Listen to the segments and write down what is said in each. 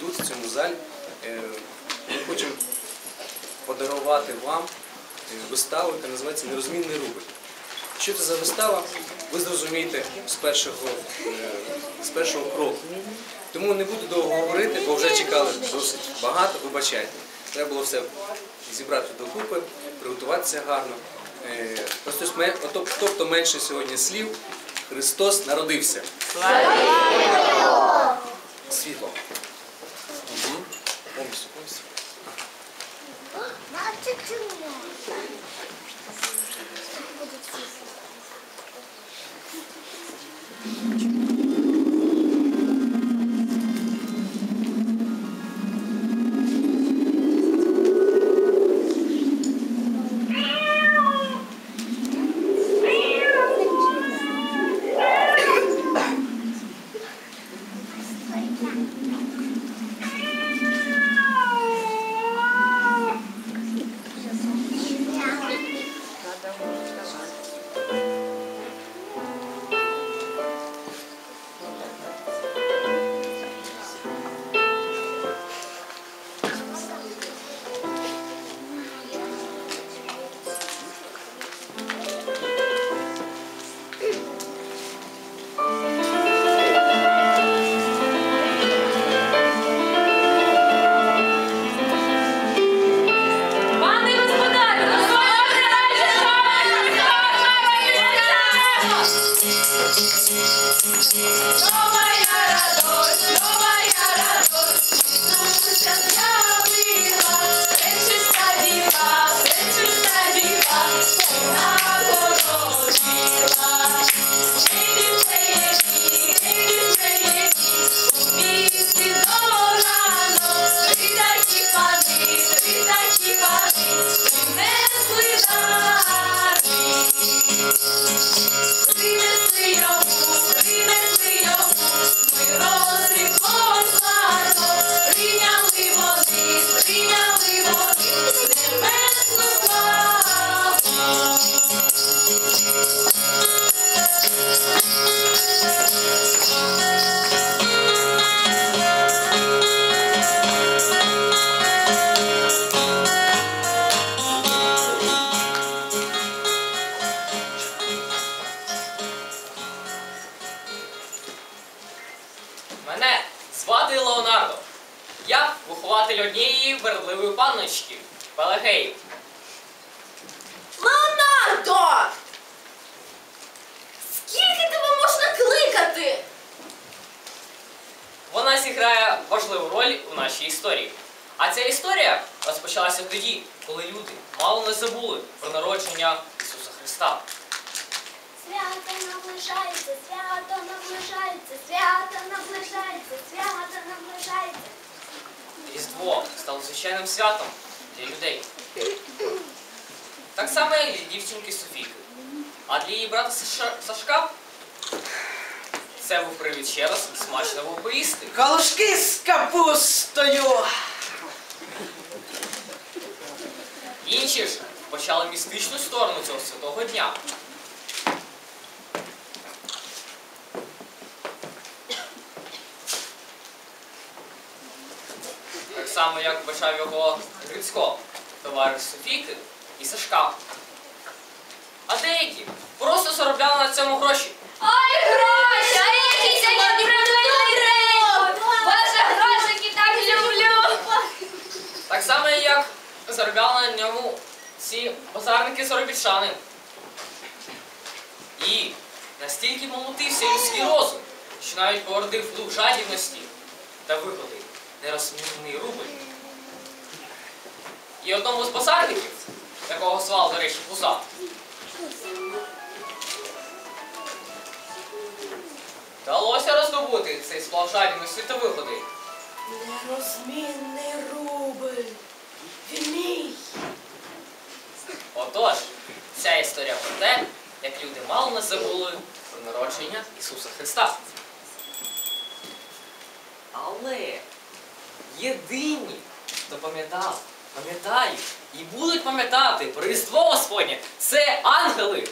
тут, в цьому залі, е, ми хочемо подарувати вам е, виставу, яка називається Нерозмінний рубль. Що це за вистава, ви зрозумієте з першого, е, з першого кроку. Тому не буду довго говорити, бо вже чекали досить багато, вибачайте. Треба було все зібрати докупи, приготуватися гарно. Тобто менше сьогодні слів. Христос народився. Світло. 这，这，我。Мене звати Леонардо. Я вихователь однієї вередливої панночки Пелагеї. Леонардо! Скільки тебе можна кликати? Вона зіграє важливу роль у нашій історії. А ця історія розпочалася тоді, коли люди мало не забули про народження Ісуса Христа. Свято наближається, свято наближається, свято наближається, свято наближається. Різдво стало звичайним святом для людей. Так само, як для дівчинки Софійки. А для її брата Сашка це був привід ще раз смачно поїсти. Галушки з капустою. Інші ж почали містичну сторону цього святого дня. Само, як вважав його Грицько, товариш Софійки і Сашка. А деякі просто заробляли на цьому гроші. Ой, гроші! А який сьогодні день! Ваші грошики так люблю! Так само, як заробляли на ньому ці базарники заробітчани. І настільки молотився людський розум, що навіть породив дух жадібності та вигоди нерозмінний рубль. І одному з базарників, якого звали, до речі, Пуза, вдалося роздобути цей сплав жадібності та. Нерозмінний рубль. Він мій. Отож, ця історія про те, як люди мало не забули про народження Ісуса Христа. Але єдині, хто пам'ятав, пам'ятають і будуть пам'ятати про Різдво Господнє, це ангели.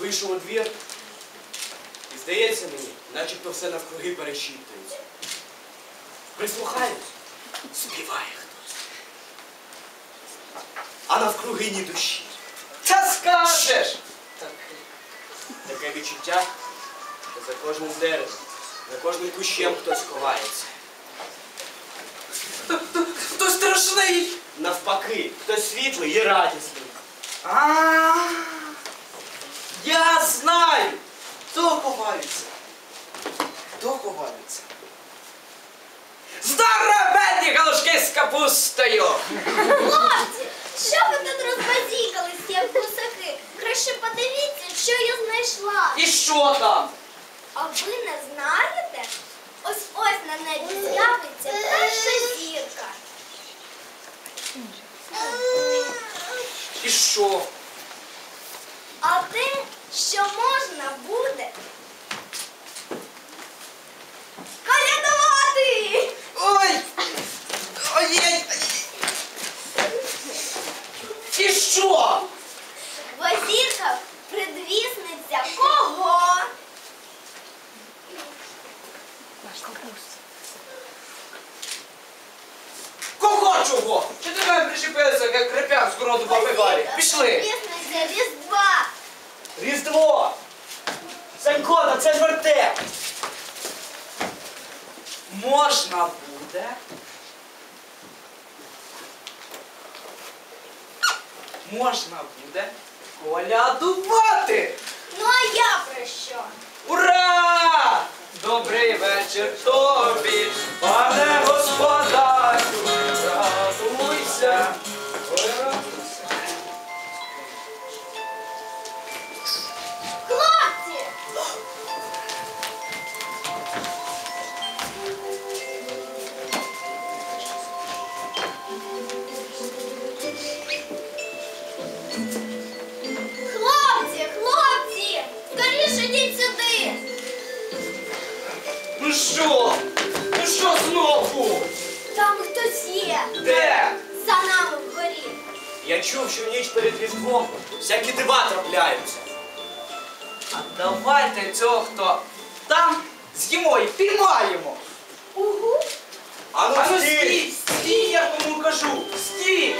Вийшов у двір. І здається мені, начебто все навкруги перешіптується. Прислухаюсь, співає хтось. А навкруги ні душі. Та скажеш! Таке відчуття, що за кожним деревом, за кожним кущем хтось ховається. Хто страшний! Навпаки, хтось світлий і радісний. А, я знаю, хто ховається. Хто ховається? Здоровенні галушки з капустою! Хлопці, що ви тут розбазікались, як гусаки? Краще подивіться, що я знайшла. І що там? А ви не знаєте? Ось ось на небі з'явиться перша зірка. І що? Mr. Thorby. Що? Ну що знову? Там хтось є! Де? За нами вгорі! Я чув, що в ніч перед Різдвом всякі дива трапляються. А давайте цього, хто там з'їмо і піймаємо. Угу! А ну, стій! стій, я кому кажу, стій.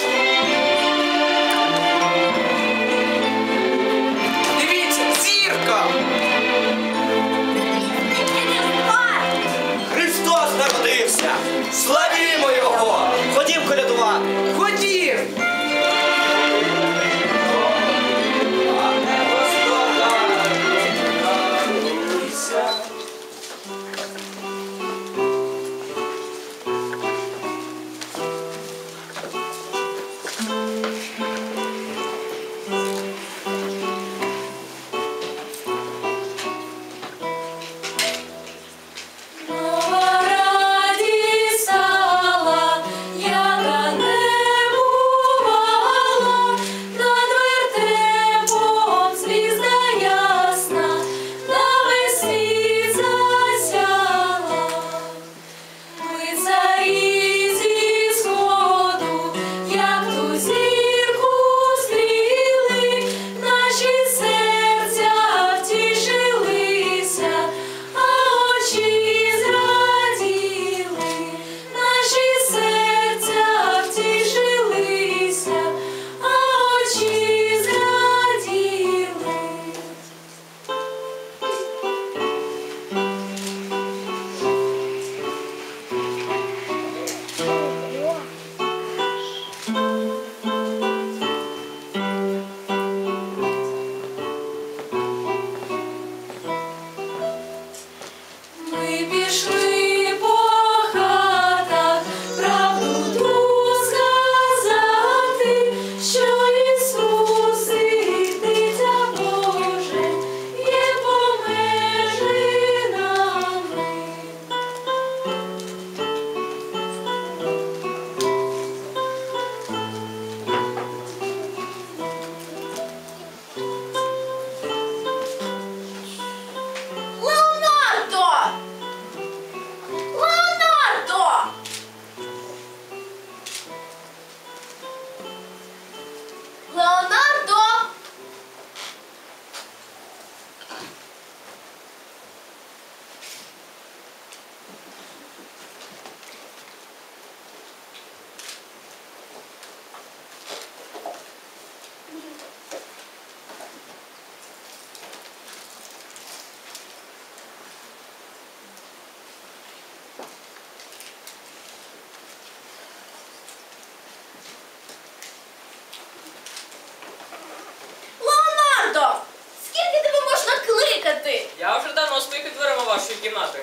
Вашої кімнати.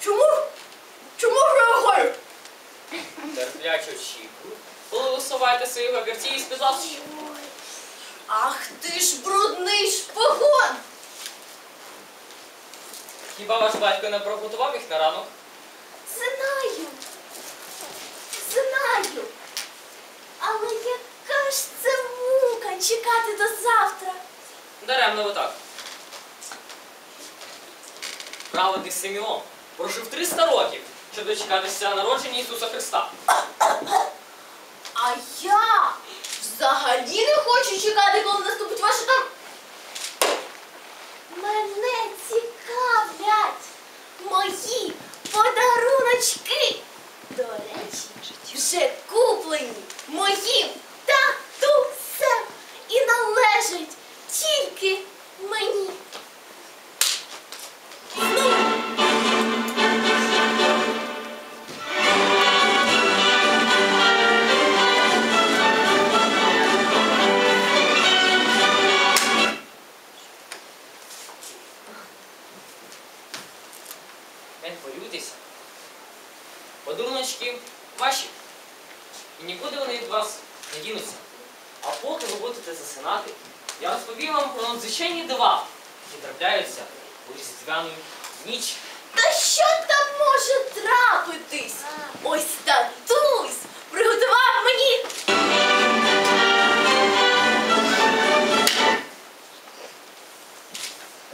Чому? Чому ж я виходжу? Терпляче очікую. Коли висуваєте свої габірці і сказав, що Ах ти ж брудний шпигун! хіба ваш батько не приготував їх на ранок? Знаю. Знаю. Але яка ж це мука чекати до завтра? Даремно ви так. Праведний Симеон прожив 300 років, щоб дочекатися народження Ісуса Христа. А я взагалі не хочу чекати, коли наступить ваше там. Мене цікавлять мої подаруночки. До речі, вже куплені моїм татусем і належать тільки мені. Які трапляються у різдвяну ніч. Та що там може трапитись? Ось татусь приготував мені.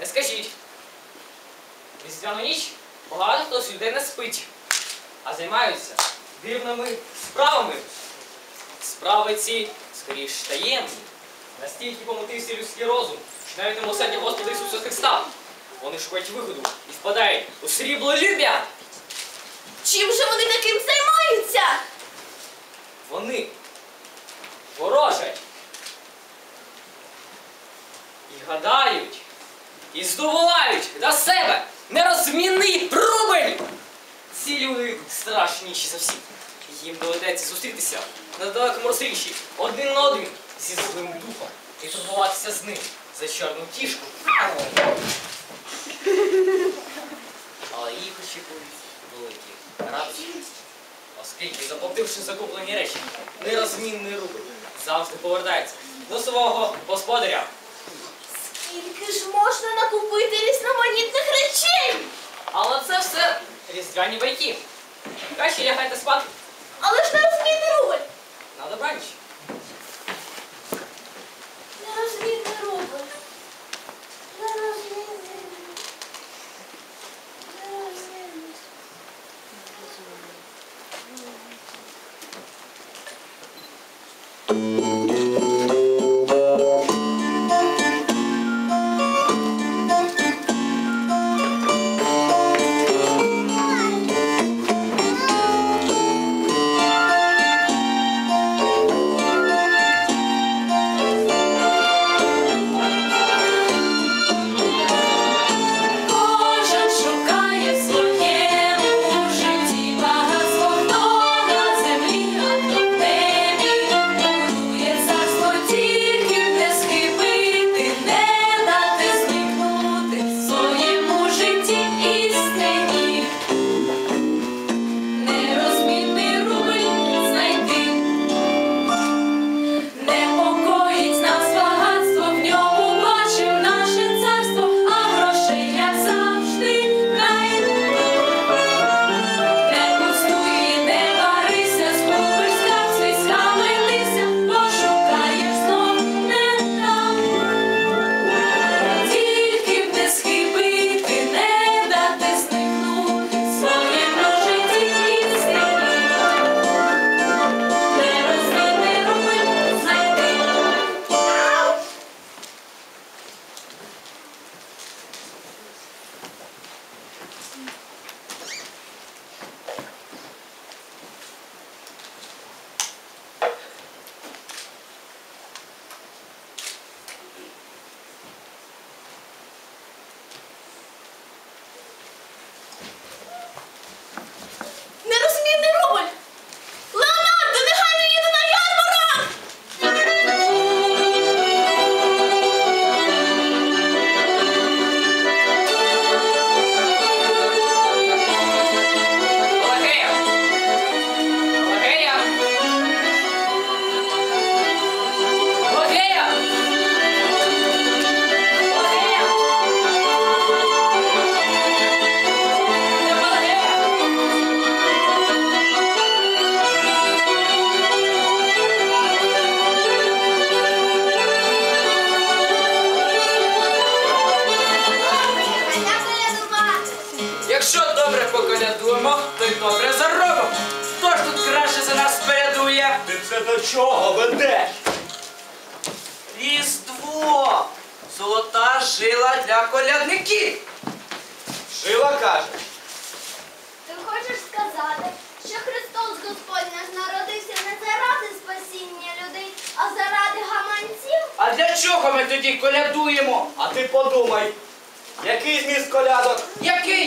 Не скажіть. В Різдвяну ніч багато хто з людей не спить, а займаються дивними справами. Справи ці скоріш таємні. Настільки помутився людський розум, навіть милосердя Господа Ісуса Христа. Вони шукають виходу і впадають у сріблолюбя. Чим же вони таким займаються? Вони ворожать. І гадають, і здобувають до себе нерозмінний рубль. Ці люди страшніші за всіх. Їм доведеться зустрітися на далекому розріші один на один зі злим духом і турбуватися з ним за чорну кішку. Але їх очікують великі радості. Оскільки, заплативши закуплені речі, нерозмінний рубль завжди повертається до свого господаря. Скільки ж можна накупити різноманітних речей? Але це все різдвяні байки. Краще лягайте спати Але ж не розмінний рубль. на добраніч.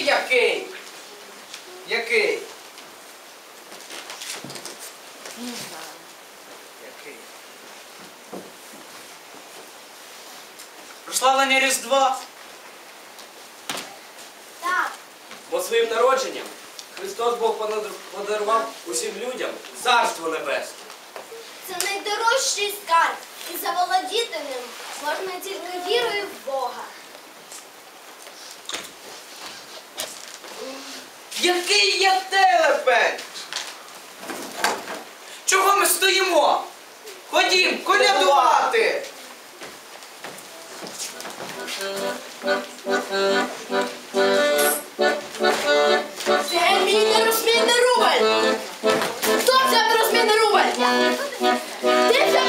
Який який? Який? Який? Прославлення Різдва. Так, Бо своїм народженням Христос Бог подарував усім людям царство небесне. це найдорожчий скарб, і заволодіти ним можна тільки вірою в Бога. Який я телепень? Чого ми стоїмо? Ходім, колядувати! Це мій нерозмінний рубль! Хто взяв розмінний рубль? Ти взяв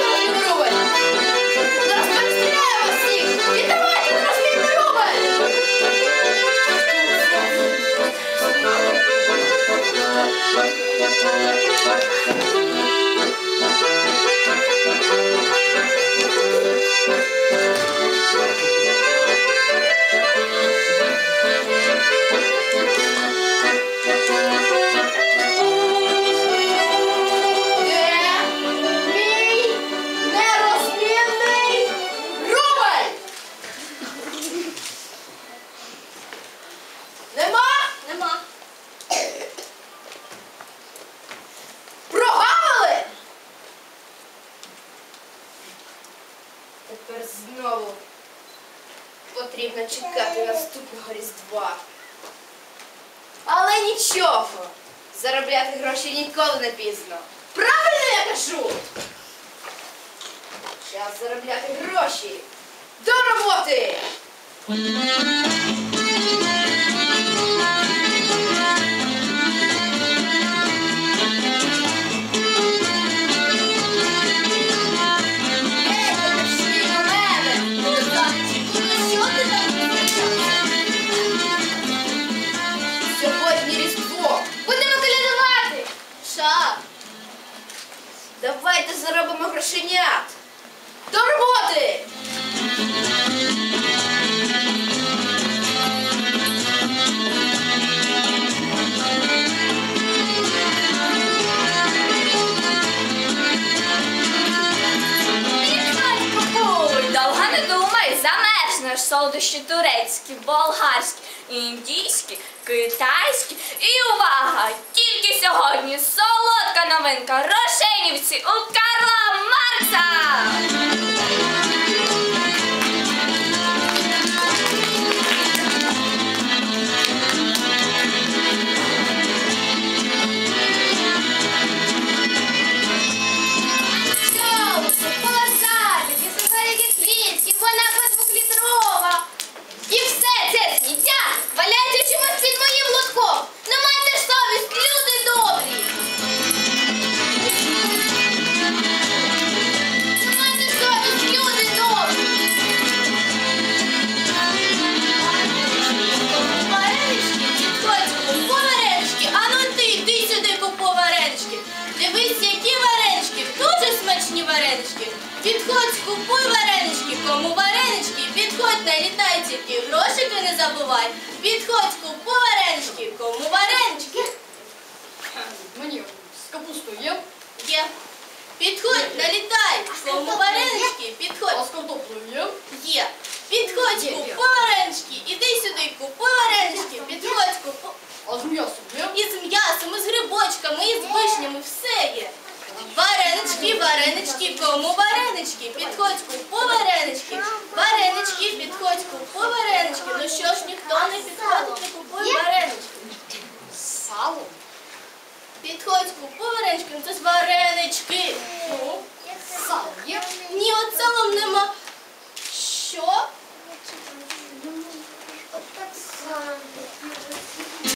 гроші ніколи не пізно. Правильно я кажу? Час заробляти гроші. До роботи! Заробимо грошенят. До солодощі турецькі, болгарські, індійські, китайські. І увага! Тільки сьогодні солодка новинка Рошенівці у Карла Маркса! Підходь, скупуй варенички, кому варенички, підходь, налітай тільки грошики не забувай. Підходь, скупуй варенички, кому варенички. Мені з капустою є? Є. Підходь, налітай, кому варенички, підходь. А з картоплею є? Є. Підходь, купуй варенички, іди сюди, купуй варенички, підходь, купуй. А з м'ясом є? І з м'ясом, і з грибочками, і з вишнями, все є. Варенички, варенички, кому варенички, підходьку по варенички, варенички, підходьку, по варенички. Ну що ж ніхто не підходить, не купуй варенички. Сало. Підходьку, по варенички, ну це ж варенички. Ну, сало. Ні, от салом нема. Що? Отак само.